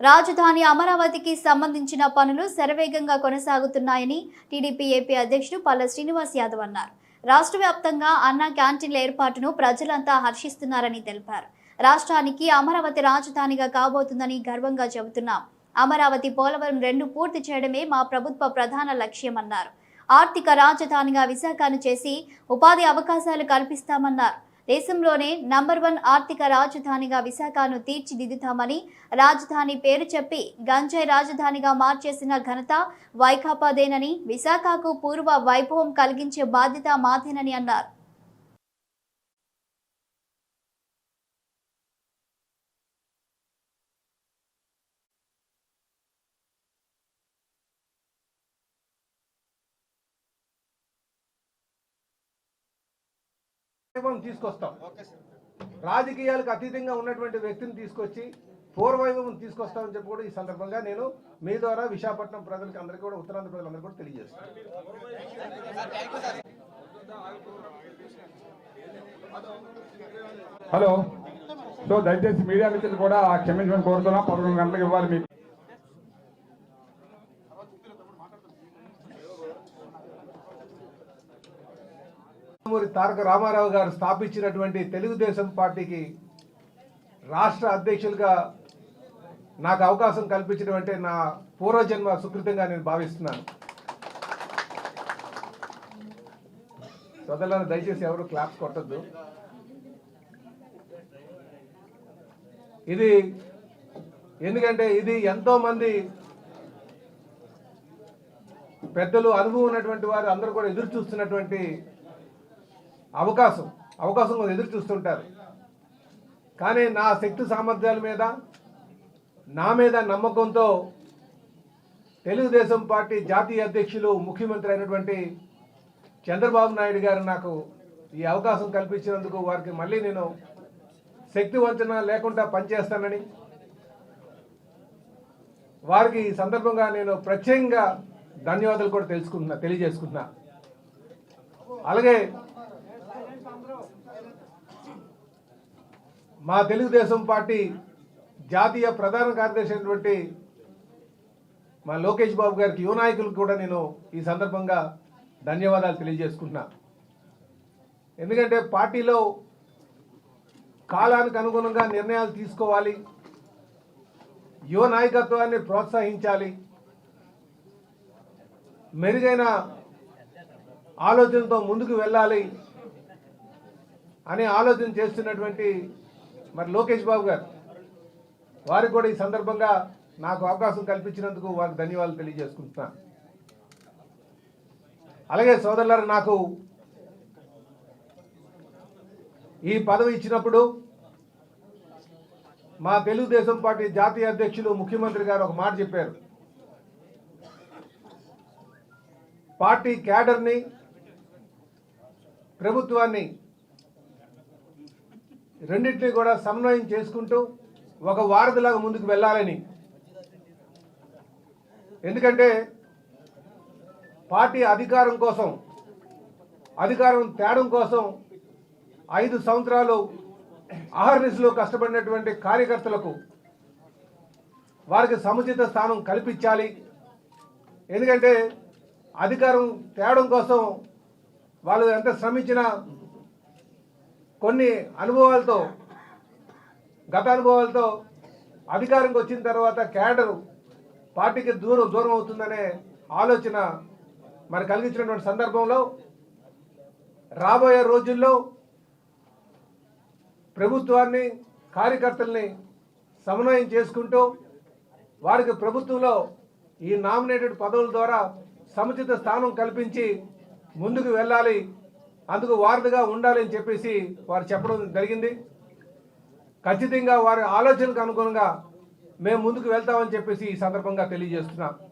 రాజధాని అమరావతికి సంబంధించిన పనులు శరవేగంగా కొనసాగుతున్నాయని టీడీపీ ఏపీ అధ్యక్షుడు పల్ల శ్రీనివాస్ యాదవ్ అన్నారు. రాష్ట్ర వ్యాప్తంగా అన్న క్యాంటీన్ల ఏర్పాటును ప్రజలంతా హర్షిస్తున్నారని తెలిపారు. రాష్ట్రానికి అమరావతి రాజధానిగా కాబోతుందని గర్వంగా చెబుతున్నాం. అమరావతి పోలవరం రెండు పూర్తి చేయడమే మా ప్రభుత్వ ప్రధాన లక్ష్యమన్నారు ఆర్థిక రాజధానిగా విశాఖను చేసి ఉపాధి అవకాశాలు కల్పిస్తామన్నారు. దేశంలోనే నంబర్ వన్ ఆర్థిక రాజధానిగా విశాఖను తీర్చిదిద్దుతామని రాజధాని పేరు చెప్పి గంజాయి రాజధానిగా మార్చేసిన ఘనత వైకాపాదేనని విశాఖకు పూర్వ వైభవం కలిగించే బాధ్యత మాదేనని అన్నారు. వైభవం తీసుకొస్తాం. రాజకీయాలకు అతీతంగా ఉన్నటువంటి వ్యక్తిని తీసుకొచ్చి పూర్వవైభవం తీసుకొస్తామని చెప్పి కూడా ఈ సందర్భంగా నేను మీ ద్వారా విశాఖపట్నం ప్రజలకు అందరికీ కూడా ఉత్తరాంధ్ర ప్రజలందరికీ కూడా తెలియజేస్తాను హలో సో దయచేసి మీడియా మిత్రులు కూడా క్షమించమని కోరుతున్నాం. పదకొండు గంటలకు ఇవ్వాలి మీకు నందమూరి తారక రామారావు గారు స్థాపించినటువంటి తెలుగుదేశం పార్టీకి రాష్ట్ర అధ్యక్షులుగా నాకు అవకాశం కల్పించినటువంటి నా పూర్వజన్మ సుకృతంగా నేను భావిస్తున్నాను. సోదరులను దయచేసి ఎవరు క్లాప్స్ కొట్టద్దు. ఇది ఎందుకంటే ఇది ఎంతో మంది పెద్దలు అనుభవం ఉన్నటువంటి వారు అందరూ కూడా ఎదురు చూస్తున్నటువంటి అవకాశం అవకాశం కోసం ఎదురు చూస్తుంటారు. కానీ నా శక్తి సామర్థ్యాల మీద నా మీద నమ్మకంతో తెలుగుదేశం పార్టీ జాతీయ అధ్యక్షులు ముఖ్యమంత్రి అయినటువంటి చంద్రబాబు నాయుడు గారు నాకు ఈ అవకాశం కల్పించినందుకు వారికి మళ్ళీ నేను శక్తి వంచన లేకుండా పనిచేస్తానని వారికి ఈ సందర్భంగా నేను ప్రత్యేకంగా ధన్యవాదాలు కూడా తెలుసుకుంటున్నా తెలియజేసుకుంటున్నా. అలాగే మా తెలుగుదేశం పార్టీ జాతీయ ప్రధాన కార్యదర్శి అయినటువంటి మా లోకేష్ బాబు గారికి యువ నాయకులకు కూడా నేను ఈ సందర్భంగా ధన్యవాదాలు తెలియజేసుకుంటున్నా. ఎందుకంటే పార్టీలో కాలానికి అనుగుణంగా నిర్ణయాలు తీసుకోవాలి యువ నాయకత్వాన్ని ప్రోత్సహించాలి మెరుగైన ఆలోచనతో ముందుకు వెళ్ళాలి అనే ఆలోచన చేస్తున్నటువంటి మరి లోకేష్ బాబు గారు వారికి కూడా ఈ సందర్భంగా నాకు అవకాశం కల్పించినందుకు వారికి ధన్యవాదాలు తెలియజేసుకుంటున్నాను అలాగే సోదరులారు నాకు ఈ పదవి ఇచ్చినప్పుడు మా తెలుగుదేశం పార్టీ జాతీయ అధ్యక్షులు ముఖ్యమంత్రి గారు ఒక మాట చెప్పారు. పార్టీ క్యాడర్ని ప్రభుత్వాన్ని రెండింటినీ కూడా సమన్వయం చేసుకుంటూ ఒక వారధిలాగా ముందుకు వెళ్ళాలని. ఎందుకంటే పార్టీ అధికారం కోసం అధికారం తేడం కోసం ఐదు సంవత్సరాలు అహర్నిశలో కష్టపడినటువంటి కార్యకర్తలకు వారికి సముచిత స్థానం కల్పించాలి. ఎందుకంటే అధికారం తేవడం కోసం వాళ్ళు ఎంత శ్రమించినా కొన్ని అనుభవాలతో గత అనుభవాలతో అధికారంకి వచ్చిన తర్వాత క్యాడరు పార్టీకి దూరం దూరం అవుతుందనే ఆలోచన మరి కలిగించినటువంటి సందర్భంలో రాబోయే రోజుల్లో ప్రభుత్వాన్ని కార్యకర్తల్ని సమన్వయం చేసుకుంటూ వారికి ప్రభుత్వంలో ఈ నామినేటెడ్ పదవుల ద్వారా సముచిత స్థానం కల్పించి ముందుకు వెళ్ళాలి అందుకు వారధిగా ఉండాలని చెప్పేసి వారు చెప్పడం జరిగింది. ఖచ్చితంగా వారి ఆలోచనకు అనుగుణంగా మేము ముందుకు వెళ్తామని చెప్పేసి ఈ సందర్భంగా తెలియజేస్తున్నాం.